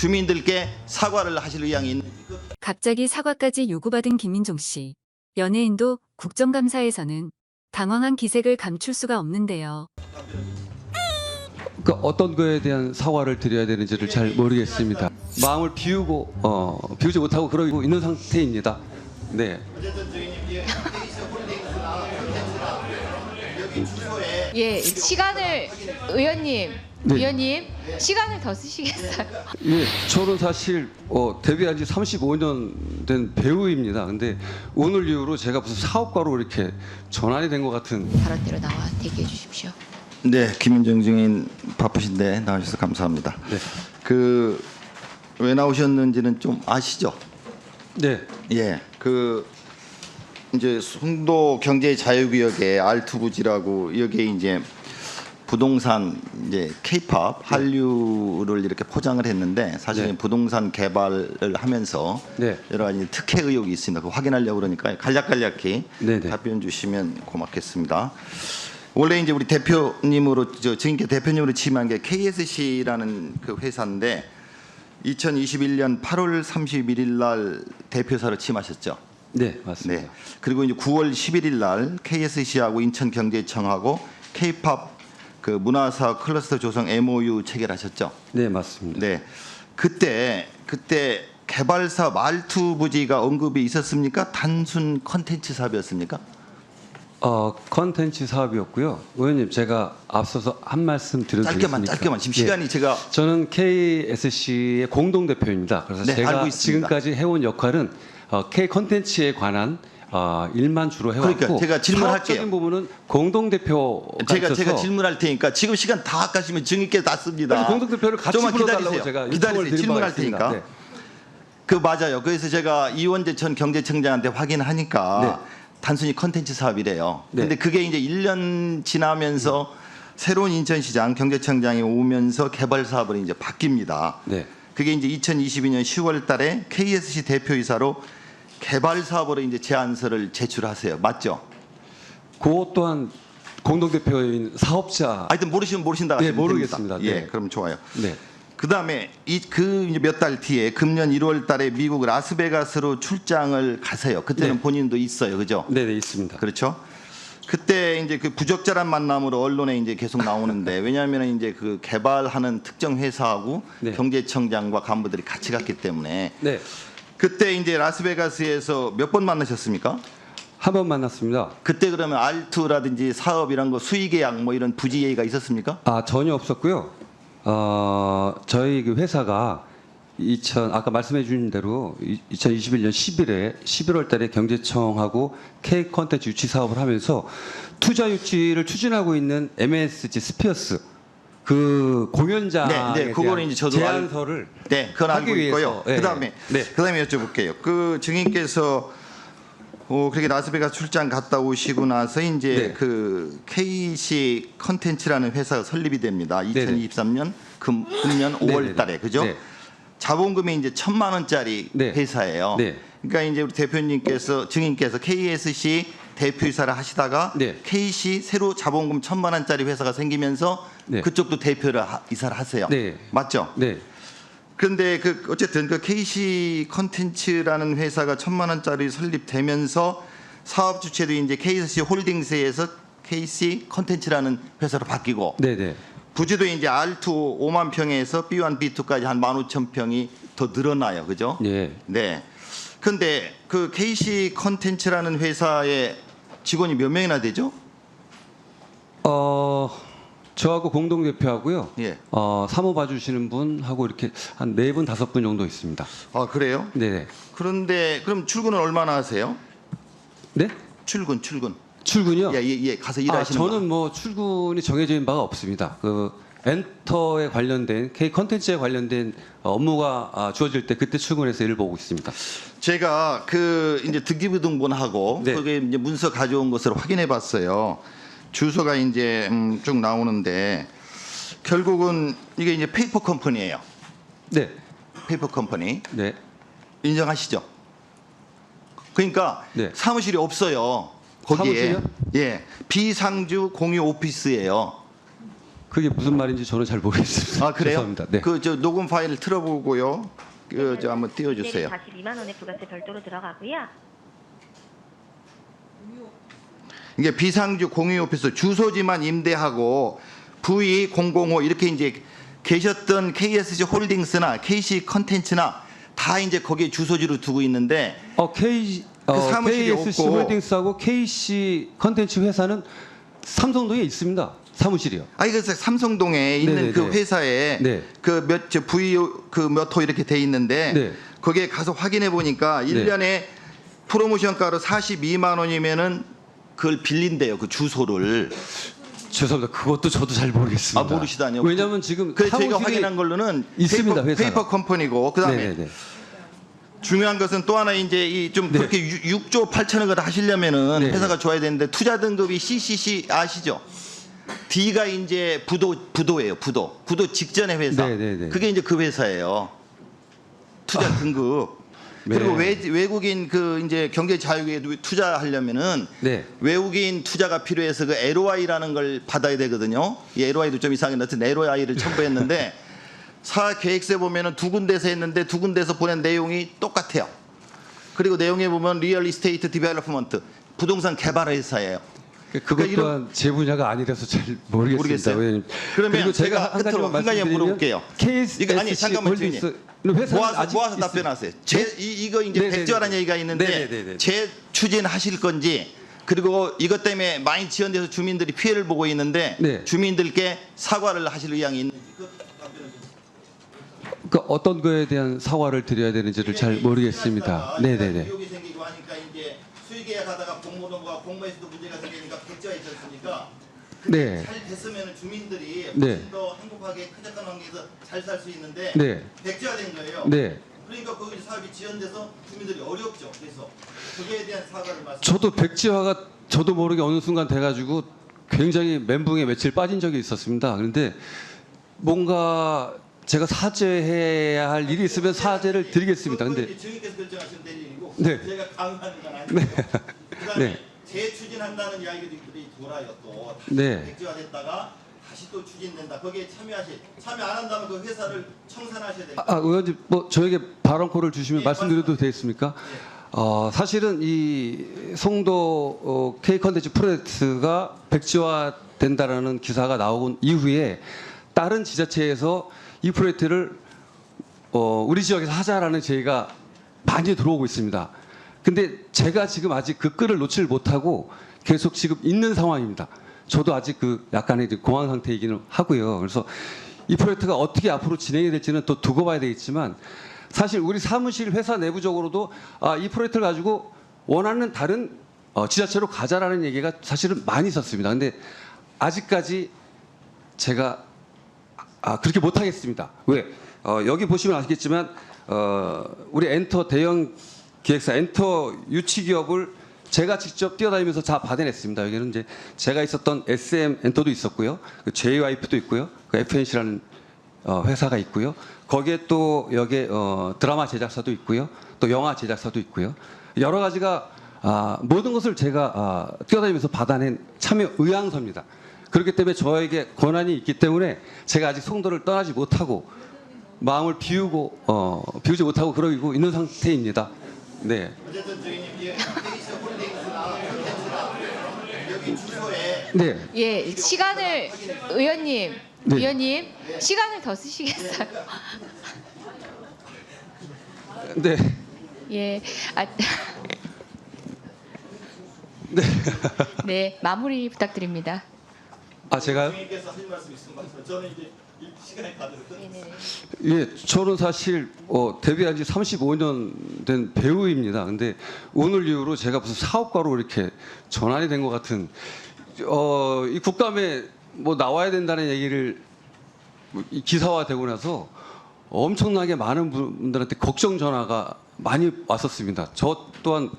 주민들께 사과를 하실 의향이 있는지 갑자기 사과까지 요구받은 김민종 씨. 연예인도 국정감사에서는 당황한 기색을 감출 수가 없는데요. 그 어떤 거에 대한 사과를 드려야 되는지를 잘 모르겠습니다. 마음을 비우고 어, 비우지 못하고 그러고 있는 상태입니다. 네. 예, 시간을 의원님, 네. 의원님 시간을 더 쓰시겠어요? 예, 저는 사실 어, 데뷔한 지 35년 된 배우입니다. 근데 오늘 이후로 제가 무슨 사업가로 이렇게 전환이 된 것 같은 발언대로 나와 대기해 주십시오. 네, 김윤정 증인 바쁘신데 나와주셔서 감사합니다. 네. 그 왜 나오셨는지는 좀 아시죠? 네. 예, 그 이제 송도 경제 자유구역의 알투부지라고 여기에 이제 부동산 이제 케이팝 한류를 이렇게 포장을 했는데 사실 네. 부동산 개발을 하면서 네. 여러 가지 특혜 의혹이 있습니다. 그 확인하려고 그러니까 간략간략히 네, 네. 답변 주시면 고맙겠습니다. 원래 이제 우리 대표님으로 저 증인께 대표님으로 취임한 게 KSC라는 그 회사인데 2021년 8월 31일 날 대표사로 취임하셨죠. 네, 맞습니다. 네. 그리고 이제 9월 11일 날 KSC하고 인천경제청하고 K-팝 그 문화사 클러스터 조성 MOU 체결하셨죠. 네, 맞습니다. 네. 그때 그때 개발사 말투 부지가 언급이 있었습니까? 단순 컨텐츠 사업이었습니까? 어, 컨텐츠 사업이었고요. 의원님 제가 앞서서 한 말씀 드려드리겠습니까? 짧게만 짧게만 지금 예. 시간이 제가 저는 KSC의 공동 대표입니다. 그래서 네, 제가. 지금까지 해온 역할은 어, K 컨텐츠에 관한 어, 일만 주로 해왔고 그러니까 제가 질문할게요. 사업적인 부분은 공동 대표가 제가 제가 질문할 테니까 지금 시간 다 아까시면 증인께 놨습니다. 아니, 공동 대표를 같이 불러달라고 기다리세요. 제가 기다리세요. 질문할. 테니까. 네. 그 맞아요. 그래서 제가 이원재 전 경제청장한테 확인하니까 단순히 컨텐츠 사업이래요. 네. 근데 그게 이제 1년 지나면서 새로운 인천시장 경제청장이 오면서 개발 사업으로 이제 바뀝니다. 네. 그게 이제 2022년 10월 달에 KSC 대표이사로 개발 사업으로 이제 제안서를 제출하세요. 맞죠? 그것 또한 공동 대표인 사업자 하여튼 모르시면 모르신다 네, 모르겠습니다. 예, 네. 그럼 좋아요. 네. 그다음에 이 그 몇 달 뒤에 금년 1월 달에 미국 라스베가스로 출장을 가세요. 그때는 네. 본인도 있어요. 그죠? 네, 네 있습니다. 그렇죠? 그때 이제 그 부적절한 만남으로 언론에 이제 계속 나오는데 왜냐하면 이제 그 개발하는 특정 회사하고 네. 경제청장과 간부들이 같이 갔기 때문에 네. 그때 이제 라스베가스에서 몇 번 만나셨습니까? 한 번 만났습니다. 그때 그러면 알투라든지 사업 이런 거 수의 계약 뭐 이런 부지 얘기가 있었습니까? 아 전혀 없었고요. 어, 저희 그 회사가 2000 아까 말씀해 주신 대로 이- 2021년 10일에 11월 달에 경제청하고 K 컨텐츠 유치 사업을 하면서 투자 유치를 추진하고 있는 MSG 스피어스 그 공연장에 네, 네, 그거는 이제 저도 알- 제안서를 네, 그건 알고 하기 있고요. 위해서, 예, 그다음에 네. 그다음에 여쭤볼게요. 그 증인께서 어, 그렇게 라스베가스 출장 갔다 오시고 나서 이제 네. 그 KC 컨텐츠라는 회사가 설립이 됩니다. 네네. 2023년 금, 금년 5월 네네네. 달에 그죠? 네. 자본금이 이제 천만 원짜리 네. 회사예요. 네. 그러니까 이제 우리 대표님께서 증인께서 KSC 대표이사를 하시다가 네. KC 새로 자본금 천만 원짜리 회사가 생기면서 네. 그쪽도 대표를 하- 이사를 하세요. 네. 맞죠? 네. 그런데 그 어쨌든 그 KC 컨텐츠라는 회사가 천만 원짜리 설립되면서 사업 주체도 이제 KC 홀딩스에서 KC 컨텐츠라는 회사로 바뀌고 네, 네. 부지도 이제 R2 5만 평에서 B1, B2까지 한 15,000평이 더 늘어나요. 그죠? 예. 네. 근데 그 KC 컨텐츠라는 회사의 직원이 몇 명이나 되죠? 어 저하고 공동 대표하고요. 예. 어 사무 봐주시는 분하고 이렇게 한 네 분 다섯 분 정도 있습니다. 아, 그래요? 네, 네. 그런데 그럼 출근은 얼마나 하세요? 네? 출근, 출근. 출근이요? 예, 예, 예. 가서 아, 일하시는 저는 뭐 출근이 있는 바가 없습니다. 그 엔터에 관련된 K 컨텐츠에 관련된 업무가 아, 주어질 때 그때 출근해서 일을 보고 있습니다. 제가 그 이제 등기부등본하고 네. 그게 이제 문서 가져온 것을 확인해 봤어요. 주소가 이제 음, 쭉 나오는데 결국은 이게 이제 페이퍼 컴퍼니예요. 네, 페이퍼 컴퍼니 네, 인정하시죠? 그러니까 네. 사무실이 없어요. 거기에 사무실이요? 예 비상주 공유 오피스예요. 그게 무슨 말인지 저는 잘 모르겠습니다. 아 그래요? 죄송합니다. 네. 그 저 녹음 파일 틀어보고요. 그 저 한번 띄워주세요. 42만 원의 부가세 별도로 들어가고요. 이게 비상주 공유 오피스 주소지만 임대하고 V005 이렇게 이제 계셨던 KSC 홀딩스나 KC 컨텐츠나 다 이제 거기에 주소지로 두고 있는데 어, K, 그 어, 사무실이 KSC 없고. 홀딩스하고 KC 컨텐츠 회사는 삼성동에 있습니다. 사무실이요. 아 이거 삼성동에 있는 네네네. 그 회사에 네. 그몇저 V 그몇 호 이렇게 돼 있는데 네. 거기에 가서 확인해 보니까 일년에 프로모션가로 42만 원이면은 그걸 빌린대요. 그 주소를. 죄송합니다. 그것도 저도 잘 모르겠습니다. 아 모르시다니요? 왜냐하면 지금 그 저희가 확인한 걸로는 있습니다, 페이퍼, 회사가. 페이퍼 컴퍼니고 그다음에 네네네. 중요한 것은 또 하나 이제 이좀 네. 그렇게 6, 조 8천억을 하시려면은 네. 회사가 좋아야 되는데 투자 등급이 CCC 아시죠? D가 이제 부도 부도예요. 부도. 부도 직전의 회사. 네, 네, 네. 그게 이제 그 회사예요. 투자 등급. 그리고 네. 외, 외국인 그 이제 경제 자유에 투자하려면은 네. 외국인 투자가 필요해서 그 LOI라는 걸 받아야 되거든요. 이 LOI도 좀 이상하긴 하여튼 LOI를 첨부했는데 사 계획서에 보면은 두 군데서 했는데 두 군데서 보낸 내용이 똑같아요. 그리고 내용에 보면 리얼 이스테이트 디벨로프먼트 부동산 개발 회사예요. 그것 그러니까 또한 제 분야가 아니라서 잘 모르겠습니다. 모르겠어요. 왜냐면- 그러면 제가 한 끝으로 가지만 말씀드리면 물어볼게요. KSC 이거 아니, 잠깐만, 회사는 모아서 모아서 있- 답변하세요. 제 이, 이거 이제 네네네. 백지화라는 얘기가 있는데 네네네네. 재추진하실 건지 그리고 이것 때문에 많이 지연돼서 주민들이 피해를 보고 있는데 네. 주민들께 사과를 하실 의향이 있는지 그 어떤 거에 대한 사과를 드려야 되는지를 잘 모르겠습니다. 네네네. 비용이 생기고 하니까 이제 수익 계약하다가 공모에서도 문제가 생기니까 백지화했지 않습니까? 네. 잘 됐으면 주민들이 네. 훨씬 더 행복하게 쾌적한 환경에서 잘 살 수 있는데 네. 백지화된 거예요. 네. 그러니까 거기 사업이 지연돼서 주민들이 어렵죠. 그래서 그거에 대한 사과를 말씀. 저도 백지화가 저도 모르게 어느 순간 돼가지고 굉장히 멘붕에 며칠 빠진 적이 있었습니다. 그런데 뭔가 제가 사죄해야 할 일이 있으면 사죄를 드리겠습니다. 근데 그건 이제 증인께서 결정하시면 될 일이고 네. 그다음에 네. 재추진한다는 이야기들이 돌아요 또. 네. 백지화됐다가 다시 또 추진된다. 거기에 참여하실 참여 안 한다면 그 회사를 청산하셔야 됩니다. 아, 의원님 뭐 저에게 발언권을 주시면 예, 말씀드려도 되겠습니까? 어, 사실은 이 송도 어, K 컨텐츠 프로젝트가 백지화 된다라는 기사가 나온 이후에 다른 지자체에서 이 프로젝트를 어, 우리 지역에서 하자라는 제의가 많이 들어오고 있습니다. 근데 제가 지금 아직 그 끈을 놓지를 못하고 계속 지금 있는 상황입니다. 저도 아직 그 약간의 공황 상태이기는 하고요. 그래서 이 프로젝트가 어떻게 앞으로 진행이 될지는 또 두고 봐야 되겠지만 사실 우리 사무실 회사 내부적으로도 아, 이 프로젝트를 가지고 원하는 다른 어, 지자체로 가자라는 얘기가 사실은 많이 있었습니다. 근데 아직까지 제가 아 그렇게 못하겠습니다. 왜? 어, 여기 보시면 아시겠지만 어, 우리 엔터 대형 기획사 엔터 유치 기업을 제가 직접 뛰어다니면서 다 받아냈습니다. 여기는 이제 제가 있었던 SM 엔터도 있었고요, 그 JYP도 있고요, 그 FNC라는 어, 회사가 있고요. 거기에 또 여기에 어, 드라마 제작사도 있고요, 또 영화 제작사도 있고요. 여러 가지가 아, 모든 것을 제가 아, 뛰어다니면서 받아낸 참여 의향서입니다. 그렇기 때문에 저에게 권한이 있기 때문에 제가 아직 송도를 떠나지 못하고 마음을 비우고 어, 비우지 못하고 그러고 있는 상태입니다. 네, 어쨌든 저희님 페이스 홀딩스나 콘텐츠나 여기 주소에 네, 예, 시간을 의원님, 네. 의원님 시간을 더 쓰시겠어요? 네, 예, 아, 네, 마무리 부탁드립니다. 아 제가요? 주인께서 하실 말씀 있으면 말씀. 저는 이제. 예, 저는 사실 어, 데뷔한 지 35년 된 배우입니다. 근데 오늘 이후로 제가 무슨 사업가로 이렇게 전환이 된 것 같은 어, 이 국감에 뭐 나와야 된다는 얘기를 뭐이 기사화되고 나서 엄청나게 많은 분들한테 걱정 전화가 많이 왔었습니다. 저 또한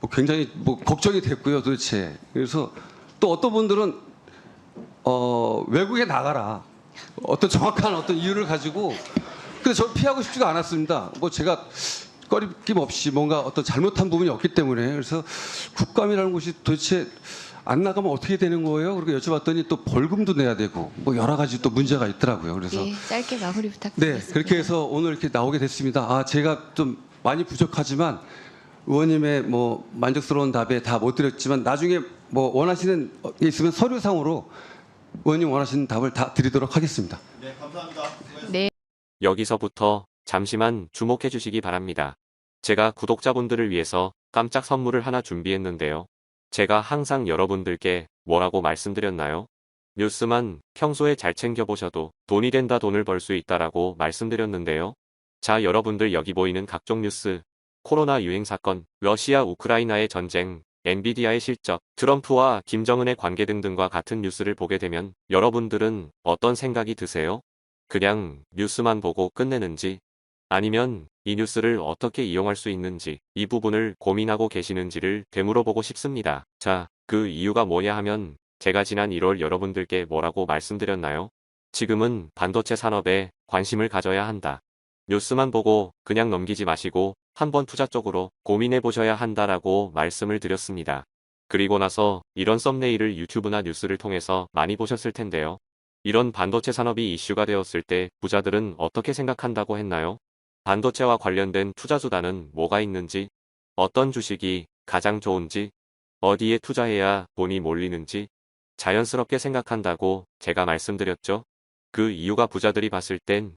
뭐 굉장히 뭐 걱정이 됐고요, 도대체. 그래서 또 어떤 분들은 어, 외국에 나가라. 어떤 정확한 어떤 이유를 가지고 근데 저 피하고 싶지가 않았습니다. 뭐 제가 꺼림낌 없이 뭔가 어떤 잘못한 부분이 없기 때문에 그래서 국감이라는 곳이 도대체 안 나가면 어떻게 되는 거예요? 그리고 여쭤봤더니 또 벌금도 내야 되고 뭐 여러 가지 또 문제가 있더라고요. 그래서 예, 짧게 마무리 네, 부탁드리겠습니다. 그렇게 해서 오늘 이렇게 나오게 됐습니다. 아, 제가 좀 많이 부족하지만 의원님의 뭐 만족스러운 답에 다 못 드렸지만 나중에 뭐 원하시는 게 있으면 서류상으로 의원님 원하시는 답을 다 드리도록 하겠습니다. 네, 감사합니다. 네. 여기서부터 잠시만 주목해 주시기 바랍니다. 제가 구독자분들을 위해서 깜짝 선물을 하나 준비했는데요. 제가 항상 여러분들께 뭐라고 말씀드렸나요? 뉴스만 평소에 잘 챙겨보셔도 돈이 된다 돈을 벌 수 있다라고 말씀드렸는데요. 자, 여러분들 여기 보이는 각종 뉴스, 코로나 유행 사건, 러시아 우크라이나의 전쟁, 엔비디아의 실적, 트럼프와 김정은의 관계 등등과 같은 뉴스를 보게 되면 여러분들은 어떤 생각이 드세요? 그냥 뉴스만 보고 끝내는지 아니면 이 뉴스를 어떻게 이용할 수 있는지 이 부분을 고민하고 계시는지를 되물어보고 싶습니다. 자, 그 이유가 뭐냐 하면 제가 지난 1월 여러분들께 뭐라고 말씀드렸나요? 지금은 반도체 산업에 관심을 가져야 한다. 뉴스만 보고 그냥 넘기지 마시고 한번 투자 쪽으로 고민해 보셔야 한다라고 말씀을 드렸습니다. 그리고 나서 이런 썸네일을 유튜브나 뉴스를 통해서 많이 보셨을 텐데요. 이런 반도체 산업이 이슈가 되었을 때 부자들은 어떻게 생각한다고 했나요? 반도체와 관련된 투자 수단은 뭐가 있는지, 어떤 주식이 가장 좋은지, 어디에 투자해야 돈이 몰리는지 자연스럽게 생각한다고 제가 말씀드렸죠. 그 이유가 부자들이 봤을 땐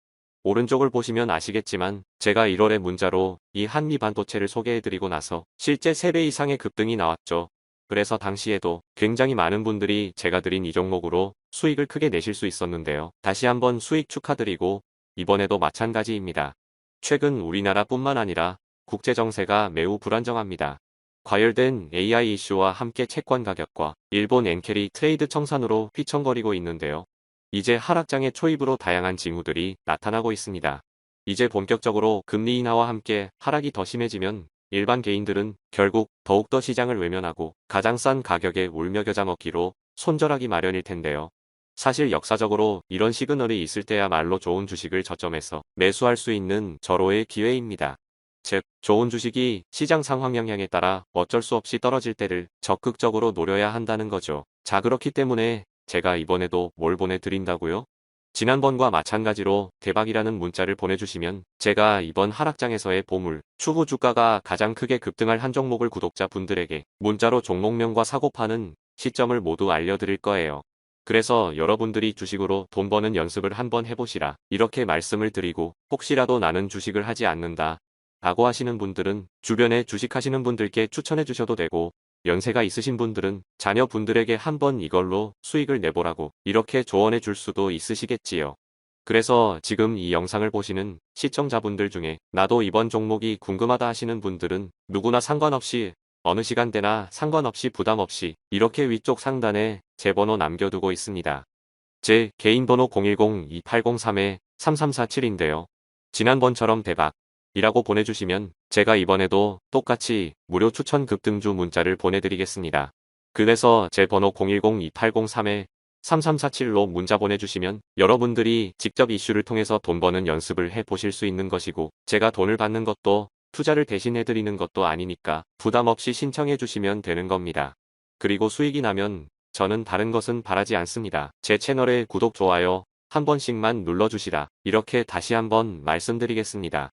오른쪽을 보시면 아시겠지만 제가 1월에 문자로 이 한미 반도체를 소개해드리고 나서 실제 3배 이상의 급등이 나왔죠. 그래서 당시에도 굉장히 많은 분들이 제가 드린 이 종목으로 수익을 크게 내실 수 있었는데요. 다시 한번 수익 축하드리고 이번에도 마찬가지입니다. 최근 우리나라뿐만 아니라 국제 정세가 매우 불안정합니다. 과열된 AI 이슈와 함께 채권 가격과 일본 엔캐리 트레이드 청산으로 휘청거리고 있는데요. 이제 하락장의 초입으로 다양한 징후들이 나타나고 있습니다. 이제 본격적으로 금리 인하와 함께 하락이 더 심해지면 일반 개인들은 결국 더욱더 시장을 외면하고 가장 싼 가격에 울며 겨자 먹기로 손절하기 마련일 텐데요. 사실 역사적으로 이런 시그널이 있을 때야말로 좋은 주식을 저점에서 매수할 수 있는 절호의 기회입니다. 즉, 좋은 주식이 시장 상황 영향에 따라 어쩔 수 없이 떨어질 때를 적극적으로 노려야 한다는 거죠. 자, 그렇기 때문에 제가 이번에도 뭘 보내드린다고요? 지난번과 마찬가지로 대박이라는 문자를 보내주시면 제가 이번 하락장에서의 보물, 추후 주가가 가장 크게 급등할 한 종목을 구독자 분들에게 문자로 종목명과 사고파는 시점을 모두 알려드릴 거예요. 그래서 여러분들이 주식으로 돈 버는 연습을 한번 해보시라 이렇게 말씀을 드리고 혹시라도 나는 주식을 하지 않는다 라고 하시는 분들은 주변에 주식하시는 분들께 추천해 주셔도 되고 연세가 있으신 분들은 자녀분들에게 한번 이걸로 수익을 내보라고 이렇게 조언해 줄 수도 있으시겠지요. 그래서 지금 이 영상을 보시는 시청자분들 중에 나도 이번 종목이 궁금하다 하시는 분들은 누구나 상관없이 어느 시간대나 상관없이 부담 없이 이렇게 위쪽 상단에 제 번호 남겨두고 있습니다. 제 개인 번호 010-2803-3347인데요. 지난번처럼 대박 이라고 보내주시면 제가 이번에도 똑같이 무료 추천 급등주 문자를 보내드리겠습니다. 그래서 제 번호 010-2803-3347로 문자 보내주시면 여러분들이 직접 이슈를 통해서 돈 버는 연습을 해보실 수 있는 것이고 제가 돈을 받는 것도 투자를 대신해드리는 것도 아니니까 부담 없이 신청해 주시면 되는 겁니다. 그리고 수익이 나면 저는 다른 것은 바라지 않습니다. 제 채널에 구독, 좋아요 한 번씩만 눌러주시라 이렇게 다시 한번 말씀드리겠습니다.